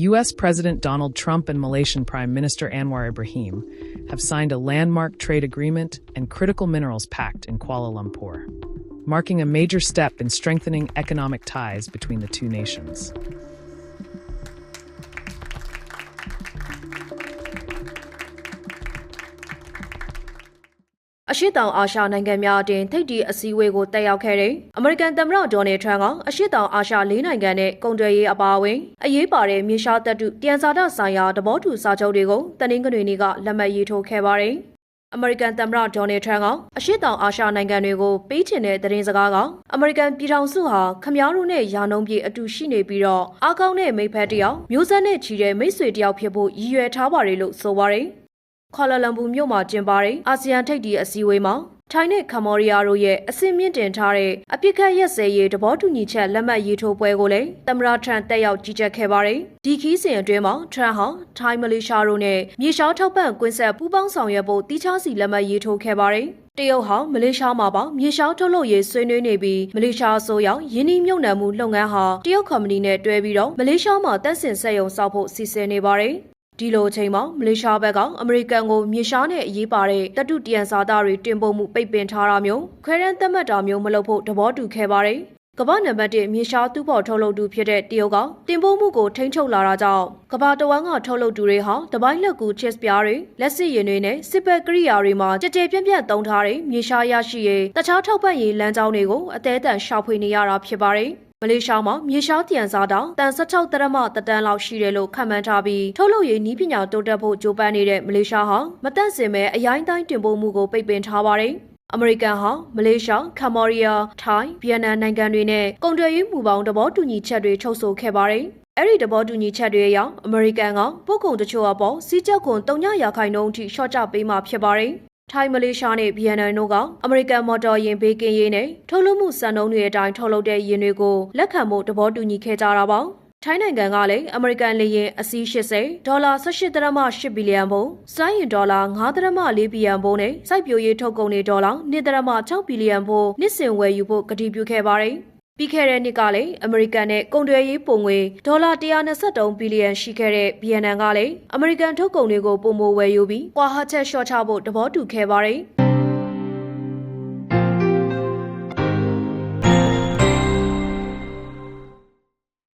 U.S. President Donald Trump and Malaysian Prime Minister Anwar Ibrahim have signed a landmark trade agreement and critical minerals pact in Kuala Lumpur, marking a major step in strengthening economic ties between the two nations. အရှိတောင်အာရှနိုင်ငံများအတင်ထိပ်တီအစည်းအဝေးကိုတက်ရောက်ခဲ့တဲ့အမေရိကန်သမ္မတဒေါ်နယ်ထရန့်ကအရှိတောင်အာရှ၄နိုင်ငံနဲ့ကုန်သွယ်ရေးအပါအဝင်အရေးပါတဲ့မြေရှားတပ်တုတန်စာဒဆိုင်ရာသဘောတူစာချုပ်တွေကိုတနင်္ဂနွေနေ့ကလက်မှတ်ရေးထိုးခဲ့ပါတယ်။အမေရိကန်သမ္မတဒေါ်နယ်ထရန့်ကအရှိတောင်အာရှနိုင်ငံတွေကိုပေးချင်တဲ့သတင်းစကားကအမေရိကန်ပြည်ထောင်စုဟာခမားတို့နဲ့ယာနှုံးပြေအတူရှိနေပြီးတော့အားကောင်းတဲ့မိဖက်တယောက်မျိုးဆက်နဲ့ချီတဲ့မိတ်ဆွေတယောက်ဖြစ်ဖို့ရည်ရွယ်ထားပါတယ်လို့ဆိုပါတယ်။ ခေါ်လာလမ်ပူမြို့မှာကျင်းပတဲ့အာဆီယံထိပ်သီးအစည်းအဝေးမှာထိုင်းနဲ့ကမ္ဘောဒီးယားတို့ရဲ့အစင်မြင့်တင်ထားတဲ့အပြစ်ခတ်ရက်စဲရေးတဘောတူညီချက်လက်မှတ်ရေးထိုးပွဲကိုလည်းသမ္မတထရန့်တက်ရောက်ကြီးကြပ်ခဲ့ပါတယ်။ဒီခီးစဉ်အတွင်းမှာထရန့်ဟာထိုင်းမလေးရှားတို့နဲ့မြေရှားထောက်ပံ့ကွင်းဆက်ပူးပေါင်းဆောင်ရွက်ဖို့တိချားစီလက်မှတ်ရေးထိုးခဲ့ပါတယ်။တရုတ်ဟာမလေးရှားမှာပါမြေရှားထုတ်လုပ်ရေးဆွေးနွေးနေပြီးမလေးရှားအစိုးရယင်းနှိမြုပ်နှံမှုလုပ်ငန်းဟာတရုတ်ကုမ္ပဏီနဲ့တွဲပြီးတော့မလေးရှားမှာတပ်ဆင်ဆက်ယုံစောက်ဖို့စီစဉ်နေပါတယ်။ ဒီလိုအချိန်မှာမလေးရှားဘက်ကအမေရိကန်ကိုမြေရှားနဲ့အရေးပါတဲ့တတုတရန်စာသားတွေတင်ပို့မှုပိတ်ပင်ထားတာမျိုးခွဲရန်သတ်မှတ်တာမျိုးမလုပ်ဖို့သဘောတူခဲ့ပါတယ်။ကမ္ဘာနံပါတ်1မြေရှားသူ့ပေါ်ထုတ်လုပ်သူဖြစ်တဲ့တရုတ်ကတင်ပို့မှုကိုထိန်းချုပ်လာတာကြောင့်ကမ္ဘာတဝန်းကထုတ်လုပ်သူတွေဟာတပိုင်းလက်ကူချစ်ပြားတွေလက်စစ်ရင်တွေနဲ့စစ်ဘက်ကိရိယာတွေမှာကြကြပြန့်ပြန့်သုံးထားတဲ့မြေရှားရရှိရေးတခြားထောက်ပံ့ရေးလမ်းကြောင်းတွေကိုအသေးအတန်ရှာဖွေနေရတာဖြစ်ပါတယ်။ မလေးရှားမှာမြေရှားတန်စားတောင်တန်16တရမတတန်းလောက်ရှိတယ်လို့ခန့်မှန်းထားပြီးထုတ်လုပ်ရေးနည်းပညာတိုးတက်ဖို့ကြိုးပမ်းနေတဲ့မလေးရှားဟာမတန့်စင်မဲ့အရိုင်းတိုင်းတင်ပို့မှုကိုပိတ်ပင်ထားပါတယ်။အမေရိကန်ဟာမလေးရှား၊ကမ္ဘောဒီးယား၊ထိုင်း၊ဗီယက်နမ်နိုင်ငံတွေနဲ့ကုန်သွယ်ရေးမူပေါင်းသဘောတူညီချက်တွေချုပ်ဆိုခဲ့ပါတယ်။အဲ့ဒီသဘောတူညီချက်တွေအရအမေရိကန်ကပို့ကုန်တချို့အပေါ်စီးကျက်ခွန်300ရာခိုင်နှုန်းအထိရှော့ချပေးမှာဖြစ်ပါတယ်။ ထိုင်းမလေးရှားနဲ့ဗီယက်နမ်တို့ကအမေရိကန်မော်တော်ယာဉ်ဘေးကင်းရေးနဲ့ထုတ်လုပ်မှုစံနှုန်းတွေအတိုင်းထုတ်လုပ်တဲ့ယာဉ်တွေကိုလက်ခံဖို့သဘောတူညီခဲ့ကြတာပါထိုင်းနိုင်ငံကလည်းအမေရိကန်လေယာဉ်အစီး80ဒေါ်လာ18ဒရမ8ဘီလီယံပုံစိုင်းရင်ဒေါ်လာ9ဒရမ4ဘီလီယံပုံနဲ့စိုက်ပျိုးရေးထုတ်ကုန်တွေဒေါ်လာ2ဒရမ6ဘီလီယံပုံနှစ်စဉ်ဝယ်ယူဖို့ကတိပြုခဲ့ပါတယ် ပြီးခဲ့တဲ့နှစ်ကလည်းအမေရိကန်နဲ့ကုန်သွယ်ရေးပုံငွေဒေါ်လာ123ဘီလီယံရှိခဲ့တဲ့ဗီယက်နမ်ကလည်းအမေရိကန်ထုတ်ကုန်တွေကိုပုံမဝယ်ယူပြီးကွာဟချက်လျှော့ချဖို့တဘောတူခဲ့ပါတယ်။